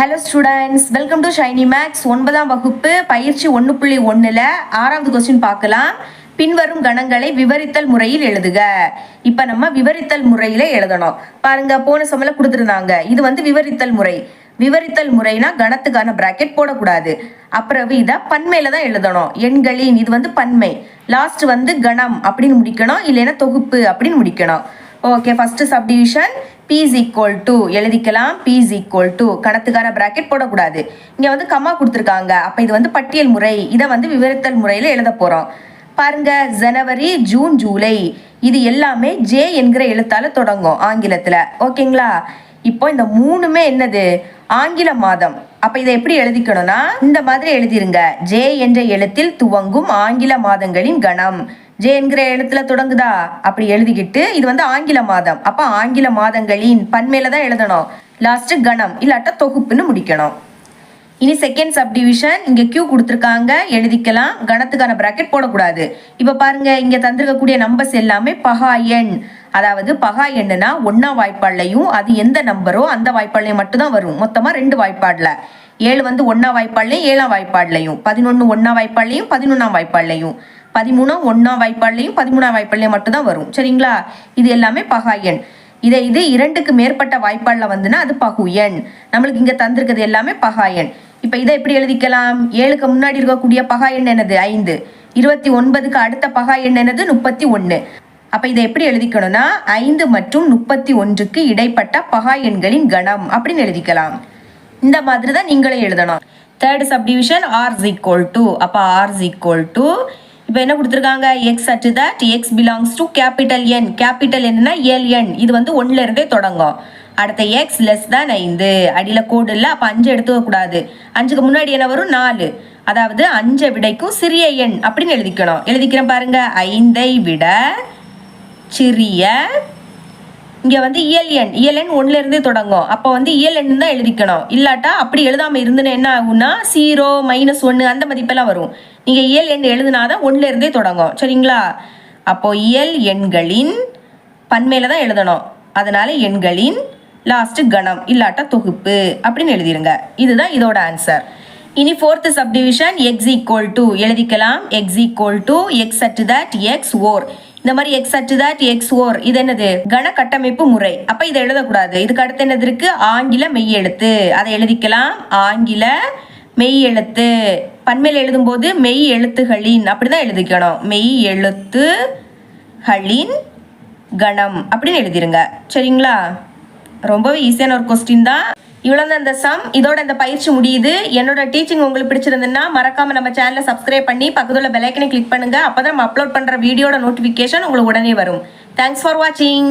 Hello students welcome to Shiny Max ஒன்பதாம் வகுப்பு பயிற்சி ஒன்று புள்ளி ஒன்றில் ஆறாவது கொஸ்டின் பார்க்கலாம். பின்வரும் கணங்களை விவரித்தல் முறையில் எழுதுக. இப்போ நம்ம விவரித்தல் முறையில் எழுதணும். பாருங்க போன சமல கொடுத்துருந்தாங்க. இது வந்து விவரித்தல் முறை. விவரித்தல் முறைனா கணத்துக்கான பிராக்கெட் போடக்கூடாது. அப்புறம் இதை பன்மையில தான் எழுதணும். எண்களின் இது வந்து பன்மை. லாஸ்ட் வந்து கணம் அப்படின்னு முடிக்கணும். இல்லைன்னா தொகுப்பு அப்படின்னு முடிக்கணும். Okay first subdivision p is equal to எழுதிக்கலாம் p இஸ் ஈக்குவல் டு கணத்துக்கான ப்ராக்கெட் போடக்கூடாது. இங்கே வந்து கம்மா கொடுத்துருக்காங்க. அப்போ இது வந்து பட்டியல் முறை. இதை வந்து விவரித்தல் முறையில் எழுத போகிறோம் பாருங்க ஜனவரி ஜூன் ஜூலை. இது எல்லாமே ஜே என்கிற எழுத்தால தொடங்கும் ஆங்கிலத்தில். ஓகேங்களா இப்போ இந்த மூணுமே என்னது? ஆங்கில மாதம். அப்ப இதை எப்படி எழுதிக்கணும்னா இந்த மாதிரி எழுதிருங்க. ஜே என்ற எழுத்தில் துவங்கும் ஆங்கில மாதங்களின் கணம். ஜே என்கிற எழுத்துல தொடங்குதா? அப்படி எழுதிக்கிட்டு இது வந்து ஆங்கில மாதம். அப்ப ஆங்கில மாதங்களின் பன்மையில தான் எழுதணும். லாஸ்ட் கணம் இல்லாட்ட தொகுப்புன்னு முடிக்கணும். இனி செகண்ட் சப்டிவிஷன் இங்க கியூ கொடுத்துருக்காங்க எழுதிக்கலாம். கணத்துக்கான பிராக்கெட் போடக்கூடாது. இப்ப பாருங்க இங்க தந்திருக்கக்கூடிய நம்பர்ஸ் எல்லாமே பகா எண். அதாவது பகா எண்ணுனா ஒன்னா வாய்ப்பாடுலையும் அது எந்த நம்பரோ அந்த வாய்ப்பாடுலையும் மட்டும்தான் வரும். மொத்தமா ரெண்டு வாய்ப்பாடுல. ஏழு வந்து ஒன்னா வாய்ப்பாடுலையும் ஏழாம் வாய்ப்பாடுலையும். பதினொன்னு ஒன்னா வாய்ப்பாடுலையும் பதினொன்னாம் வாய்ப்பாடுலையும். பதிமூணாம் ஒன்றாம் வாய்ப்பாடுலையும் பதிமூணாம் வாய்ப்பாடுலையும் மட்டும்தான் வரும். சரிங்களா? இது எல்லாமே பகா எண். இதை இது இரண்டுக்கு மேற்பட்ட வாய்ப்பாளில் வந்துன்னா அது பகு எண். நம்மளுக்கு இங்கே தந்திருக்கிறது எல்லாமே பகா எண். இப்போ இதை எப்படி எழுதிக்கலாம்? ஏழுக்கு முன்னாடி இருக்கக்கூடிய பகா எண் என்னது? ஐந்து. இருபத்தி ஒன்பதுக்கு அடுத்த பகா எண் என்னது? முப்பத்தி ஒன்று அப்போ இதை எப்படி எழுதிக்கணும்னா ஐந்து மற்றும் முப்பத்தி ஒன்றுக்கு இடைப்பட்ட பகா எண்களின் கணம் அப்படின்னு எழுதிக்கலாம். இந்த மாதிரி தான் நீங்களே எழுதணும். Third subdivision R equal to அப்போ ஆர் ஈக்குவல் டு இப்போ என்ன கொடுத்துருக்காங்க? X at that X belongs to capital N capital என்னன்னா எல் என் இது வந்து ஒன்னுல இருந்தே தொடங்கும். அடுத்த எக்ஸ் லெஸ் தான் ஐந்து. அடியில் கோடு இல்லை. அப்போ அஞ்சு எடுத்துக்க கூடாது. அஞ்சுக்கு முன்னாடி என்ன வரும்? நாலு. அதாவது அஞ்சை விடைக்கும் சிறிய எண் அப்படின்னு எழுதிக்கணும். எழுதிக்கிறேன் பாருங்க. ஐந்தை விட சிறிய இங்க வந்து இயல் எண் இயல் எண் ஒண்ணுல தொடங்கும். அப்போ வந்து இயல் எண் தான் எழுதிக்கணும். இல்லாட்டா அப்படி எழுதாம இருந்துன்னு என்ன ஆகும்னா ஜீரோ மைனஸ் ஒன்று அந்த மதிப்பெல்லாம் வரும். நீங்கள் இயல் எண் எழுதுனாதான் ஒண்ணுல இருந்தே தொடங்கும். சரிங்களா? அப்போ இயல் எண்களின் பன்மையில தான் எழுதணும். அதனால எண்களின் லாஸ்ட் கணம் இல்லாட்டா தொகுப்பு அப்படின்னு எழுதிருங்க. இதுதான் இதோட ஆன்சர் இனி fourth subdivision X equal to எழுதிக்கலாம். X equal to X at that X or இந்த மாதிரி X at that X or இது என்னது? கன கட்டமைப்பு முறை. அப்ப இதை எழுதக்கூடாது. இதுக்கு அடுத்து என்னது இருக்கு? ஆங்கில மெய்யெழுத்து. அதை எழுதிக்கலாம். ஆங்கில மெய் எழுத்து பன்மையில் எழுதும்போது மெய் எழுத்துகளின் அப்படிதான் எழுதிக்கணும். மெய் எழுத்துகளின் கணம் அப்படின்னு எழுதிருங்க. சரிங்களா? ரொம்பவே ஈஸியான ஒரு கொஸ்டின் தான். இவ்வளோ தான் இந்த சம் இதோட இந்த பயிற்சி முடியுது. என்னோட டீச்சிங் உங்களுக்கு பிடிச்சிருந்ததுன்னா மறக்காம நம்ம சேனலை சப்ஸ்கிரைப் பண்ணி பக்கத்தில் பெலைக்கனை கிளிக் பண்ணுங்க. அப்பதான் நம்ம அப்லோட் பண்ணுற வீடியோட நோட்டிஃபிகேஷன் உங்களுக்கு உடனே வரும். தேங்க்ஸ் ஃபார் வாட்சிங்